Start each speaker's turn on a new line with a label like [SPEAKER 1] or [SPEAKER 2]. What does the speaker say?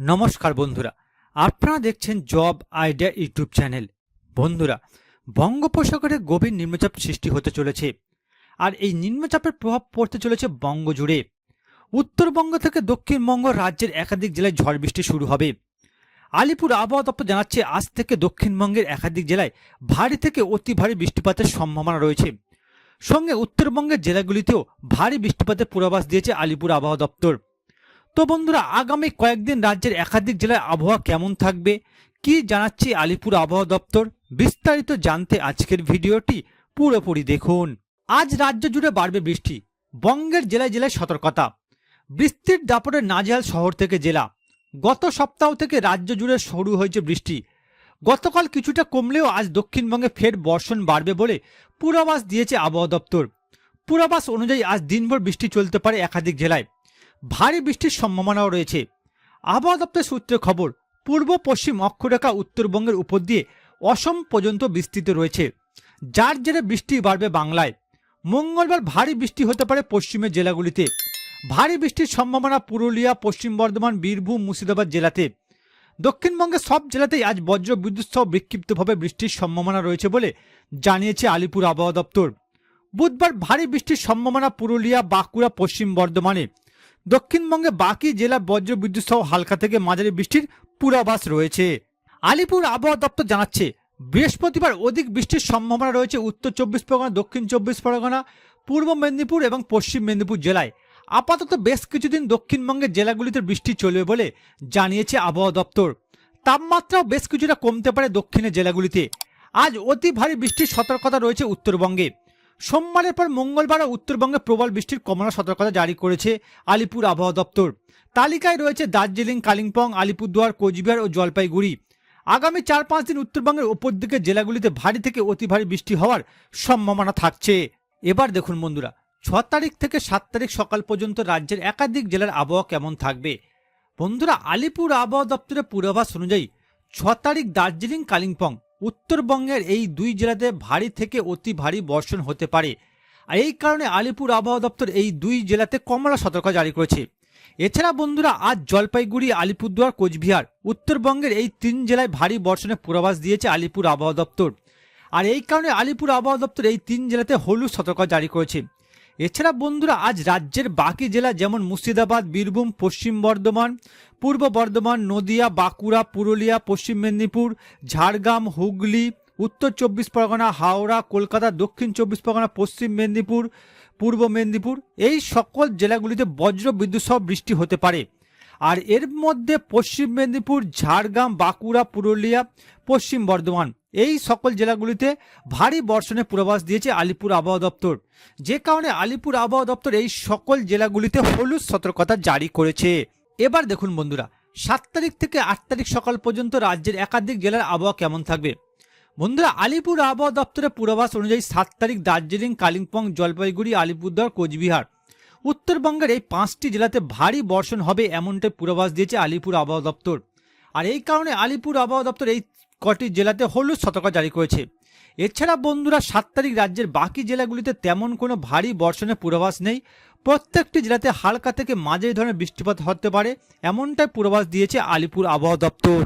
[SPEAKER 1] নমস্কার বন্ধুরা, আপনারা দেখছেন জব আইডিয়া ইউটিউব চ্যানেল। বন্ধুরা, বঙ্গোপসাগরে গভীর নিম্নচাপ সৃষ্টি হতে চলেছে আর এই নিম্নচাপের প্রভাব পড়তে চলেছে বঙ্গ জুড়ে উত্তরবঙ্গ থেকে দক্ষিণবঙ্গ রাজ্যের একাধিক জেলায় ঝড় বৃষ্টি শুরু হবে। আলিপুর আবহাওয়া দপ্তর জানাচ্ছে, আজ থেকে দক্ষিণবঙ্গের একাধিক জেলায় ভারী থেকে অতি ভারী বৃষ্টিপাতের সম্ভাবনা রয়েছে। সঙ্গে উত্তরবঙ্গের জেলাগুলিতেও ভারী বৃষ্টিপাতের পূর্বাভাস দিয়েছে আলিপুর আবহাওয়া দপ্তর। তো বন্ধুরা, আগামী কয়েকদিন রাজ্যের একাধিক জেলায় আবহাওয়া কেমন থাকবে? কি জানাচ্ছে আলিপুর আবহাওয়া দপ্তর? বিস্তারিত জানতে আজকের ভিডিওটি পুরোপুরি দেখুন। আজ রাজ্য জুড়ে বাড়বে বৃষ্টি, বঙ্গের জেলায় জেলায় সতর্কতা। বৃষ্টির দাপটে নাজেহাল শহর থেকে জেলা। গত সপ্তাহ থেকে রাজ্য জুড়ে শুরু হয়েছে বৃষ্টি। গতকাল কিছুটা কমলেও আজ দক্ষিণবঙ্গে ফের বর্ষণ বাড়বে বলে পূর্বাভাস দিয়েছে আবহাওয়া দপ্তর। পূর্বাভাস অনুযায়ী আজ দিনভর বৃষ্টি চলতে পারে একাধিক জেলায়। ভারী বৃষ্টির সম্ভাবনাও রয়েছে। আবহাওয়া দপ্তর সূত্রে খবর, পূর্ব পশ্চিম অক্ষরেখা উত্তরবঙ্গের উপর দিয়ে অসম পর্যন্ত বিস্তৃত রয়েছে, যার জেরে বৃষ্টি বাড়বে বাংলায়। মঙ্গলবার ভারী বৃষ্টি হতে পারে পশ্চিমের জেলাগুলিতে। ভারী বৃষ্টির সম্ভাবনা পুরুলিয়া, পশ্চিম বর্ধমান, বীরভূম, মুর্শিদাবাদ জেলাতে। দক্ষিণবঙ্গের সব জেলাতেই আজ বজ্র বিদ্যুৎ সহ বিক্ষিপ্তভাবে বৃষ্টির সম্ভাবনা রয়েছে বলে জানিয়েছে আলিপুর আবহাওয়া দপ্তর। বুধবার ভারী বৃষ্টির সম্ভাবনা পুরুলিয়া, বাঁকুড়া, পশ্চিম বর্ধমানে। দক্ষিণবঙ্গে বাকি জেলা বজ্র বিদ্যুৎ সহ হালকা থেকে মাঝারি বৃষ্টির পূর্বাভাস রয়েছে। আলিপুর আবহাওয়া দপ্তর জানাচ্ছে, বৃহস্পতিবার অধিক বৃষ্টির সম্ভাবনা রয়েছে উত্তর চব্বিশ পরগনা, দক্ষিণ চব্বিশ পরগনা, পূর্ব মেদিনীপুর এবং পশ্চিম মেদিনীপুর জেলায়। আপাতত বেশ কিছুদিন দক্ষিণবঙ্গের জেলাগুলিতে বৃষ্টি চলবে বলে জানিয়েছে আবহাওয়া দপ্তর। তাপমাত্রাও বেশ কিছুটা কমতে পারে দক্ষিণের জেলাগুলিতে। আজ অতি ভারী বৃষ্টির সতর্কতা রয়েছে উত্তরবঙ্গে। সোমবারের পর মঙ্গলবার উত্তরবঙ্গে প্রবল বৃষ্টির কমলা সতর্কতা জারি করেছে আলিপুর আবহাওয়া দপ্তর। তালিকায় রয়েছে দার্জিলিং, কালিম্পং, আলিপুরদুয়ার, কোচবিহার ও জলপাইগুড়ি। আগামী চার পাঁচ দিন উত্তরবঙ্গের ওপর দিকের জেলাগুলিতে ভারী থেকে অতি ভারী বৃষ্টি হওয়ার সম্ভাবনা থাকছে। এবার দেখুন বন্ধুরা, ছ তারিখ থেকে সাত তারিখ সকাল পর্যন্ত রাজ্যের একাধিক জেলার আবহাওয়া কেমন থাকবে? বন্ধুরা, আলিপুর আবহাওয়া দপ্তরের পূর্বাভাস অনুযায়ী ছ তারিখ দার্জিলিং, কালিম্পং উত্তরবঙ্গের এই দুই জেলাতে ভারী থেকে অতি ভারী বর্ষণ হতে পারে। আর এই কারণে আলিপুর আবহাওয়া দপ্তর এই দুই জেলাতে কমলা সতর্কতা জারি করেছে। এছাড়া বন্ধুরা, আজ জলপাইগুড়ি, আলিপুরদুয়ার, কোচবিহার উত্তরবঙ্গের এই তিন জেলায় ভারী বর্ষণের পূর্বাভাস দিয়েছে আলিপুর আবহাওয়া দপ্তর। আর এই কারণে আলিপুর আবহাওয়া দপ্তর এই তিন জেলাতে হলুদ সতর্কতা জারি করেছে। এছাড়া বন্ধুরা, আজ রাজ্যের বাকি জেলা যেমন মুর্শিদাবাদ, বীরভূম, পশ্চিম বর্ধমান, পূর্ব বর্ধমান, নদিয়া, বাঁকুড়া, পুরুলিয়া, পশ্চিম মেদিনীপুর, ঝাড়গ্রাম, হুগলি, উত্তর চব্বিশ পরগনা, হাওড়া, কলকাতা, দক্ষিণ চব্বিশ পরগনা, পশ্চিম মেদিনীপুর, পূর্ব মেদিনীপুর, এই সকল জেলাগুলিতে বজ্র বিদ্যুৎ সহ বৃষ্টি হতে পারে। আর এর মধ্যে পশ্চিম মেদিনীপুর, ঝাড়গ্রাম, বাঁকুড়া, পুরুলিয়া, পশ্চিম বর্ধমান। এই সকল জেলাগুলিতে ভারী বর্ষণের পূর্বাভাস দিয়েছে আলিপুর আবহাওয়া দপ্তর। যে কারণে আলিপুর আবহাওয়া দপ্তর এই সকল জেলাগুলিতে হলুদ সতর্কতা জারি করেছে। এবার দেখুন বন্ধুরা, সাত তারিখ থেকে আট তারিখ সকাল পর্যন্ত রাজ্যের একাধিক জেলার আবহাওয়া কেমন থাকবে? বন্ধুরা, আলিপুর আবহাওয়া দপ্তরের পূর্বাভাস অনুযায়ী সাত তারিখ দার্জিলিং, কালিম্পং, জলপাইগুড়ি, আলিপুরদুয়ার, কোচবিহার। উত্তরবঙ্গের এই পাঁচটি জেলাতে ভারী বর্ষণ হবে এমনটাই পূর্বাভাস দিয়েছে আলিপুর আবহাওয়া দপ্তর। আর এই কারণে আলিপুর আবহাওয়া দপ্তর এই কটি জেলাতে হলুদ সতর্কতা জারি করেছে। এছাড়া বন্ধুরা, সাত তারিখ রাজ্যের বাকি জেলাগুলিতে তেমন কোনো ভারী বর্ষণের পূর্বাভাস নেই। প্রত্যেকটি জেলাতে হালকা থেকে মাঝারি ধরনের বৃষ্টিপাত হতে পারে, এমনটাই পূর্বাভাস দিয়েছে আলিপুর আবহাওয়া দপ্তর।